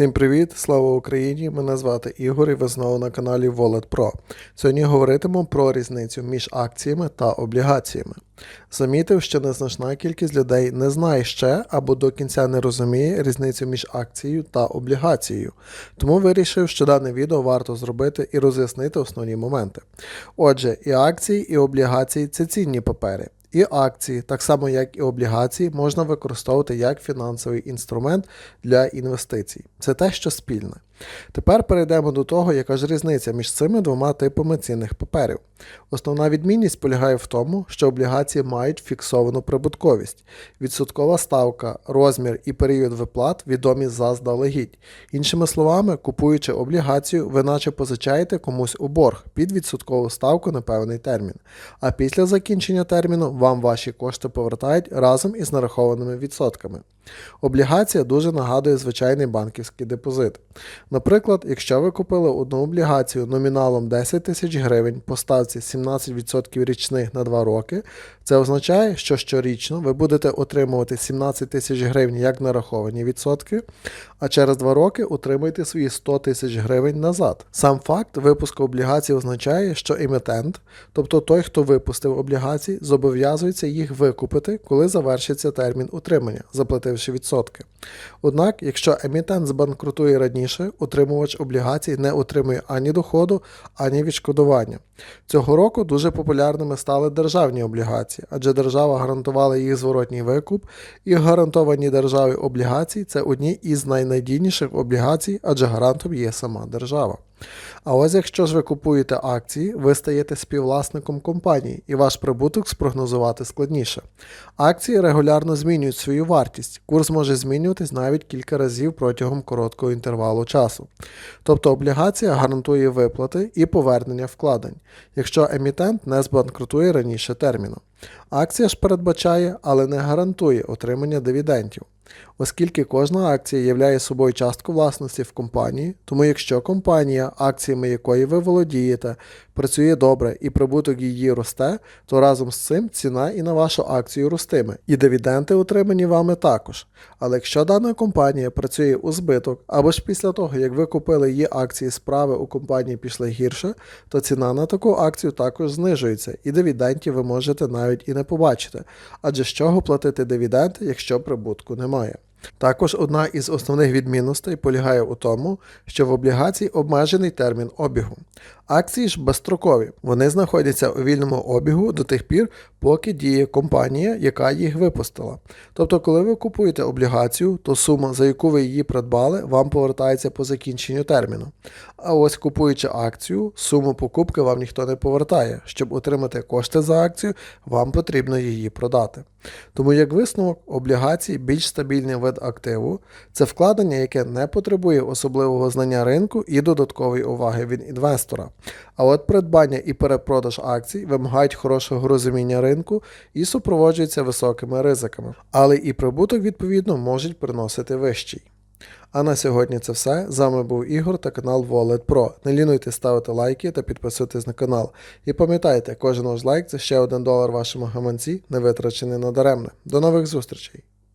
Всім привіт, слава Україні! Мене звати Ігор і ви знову на каналі Wallet Pro. Сьогодні говоритимемо про різницю між акціями та облігаціями. Замітив, що незначна кількість людей не знає ще або до кінця не розуміє різницю між акцією та облігацією. Тому вирішив, що дане відео варто зробити і роз'яснити основні моменти. Отже, і акції, і облігації це цінні папери. І акції, так само як і облігації, можна використовувати як фінансовий інструмент для інвестицій. Це те, що спільне. Тепер перейдемо до того, яка ж різниця між цими двома типами цінних паперів. Основна відмінність полягає в тому, що облігації мають фіксовану прибутковість. Відсоткова ставка, розмір і період виплат відомі заздалегідь. Іншими словами, купуючи облігацію, ви наче позичаєте комусь у борг під відсоткову ставку на певний термін. А після закінчення терміну вам ваші кошти повертають разом із нарахованими відсотками. Облігація дуже нагадує звичайний банківський депозит. Наприклад, якщо ви купили одну облігацію номіналом 10 тисяч гривень по ставці 17% річних на 2 роки, це означає, що щорічно ви будете отримувати 17 тисяч гривень як нараховані відсотки, а через 2 роки отримаєте свої 100 тисяч гривень назад. Сам факт випуску облігацій означає, що емітент, тобто той, хто випустив облігації, зобов'язується їх викупити, коли завершиться термін утримання, заплативши відсотки. Однак, якщо емітент збанкрутує раніше, утримувач облігацій не отримує ані доходу, ані відшкодування. Цього року дуже популярними стали державні облігації, адже держава гарантувала їх зворотній викуп, і гарантовані державі облігації це одні із найнадійніших облігацій, адже гарантом є сама держава. А ось якщо ж ви купуєте акції, ви стаєте співвласником компанії і ваш прибуток спрогнозувати складніше. Акції регулярно змінюють свою вартість, курс може змінюватись навіть кілька разів протягом короткого інтервалу часу. Тобто облігація гарантує виплати і повернення вкладень, якщо емітент не збанкрутує раніше терміну. Акція ж передбачає, але не гарантує отримання дивідендів. Оскільки кожна акція являє собою частку власності в компанії, тому якщо компанія, акціями якої ви володієте, працює добре і прибуток її росте, то разом з цим ціна і на вашу акцію ростиме, і дивіденди отримані вами також. Але якщо дана компанія працює у збиток, або ж після того, як ви купили її акції справи у компанії пішли гірше, то ціна на таку акцію також знижується, і дивідендів ви можете навіть і не побачити. Адже з чого платити дивіденди, якщо прибутку немає. Також одна із основних відмінностей полягає у тому, що в облігації обмежений термін обігу. Акції ж безстрокові, вони знаходяться у вільному обігу до тих пір, поки діє компанія, яка їх випустила. Тобто, коли ви купуєте облігацію, то сума, за яку ви її придбали, вам повертається по закінченню терміну. А ось купуючи акцію, суму покупки вам ніхто не повертає. Щоб отримати кошти за акцію, вам потрібно її продати. Тому, як висновок, облігації більш стабільний вид активу, це вкладення, яке не потребує особливого знання ринку і додаткової уваги від інвестора. А от придбання і перепродаж акцій вимагають хорошого розуміння ринку і супроводжуються високими ризиками, але і прибуток відповідно можуть приносити вищий. А на сьогодні це все. З вами був Ігор та канал Wallet Pro. Не лінуйте ставити лайки та підписуйтесь на канал. І пам'ятайте, кожен ваш лайк це ще один долар вашому гаманці, не витрачений надаремне. До нових зустрічей!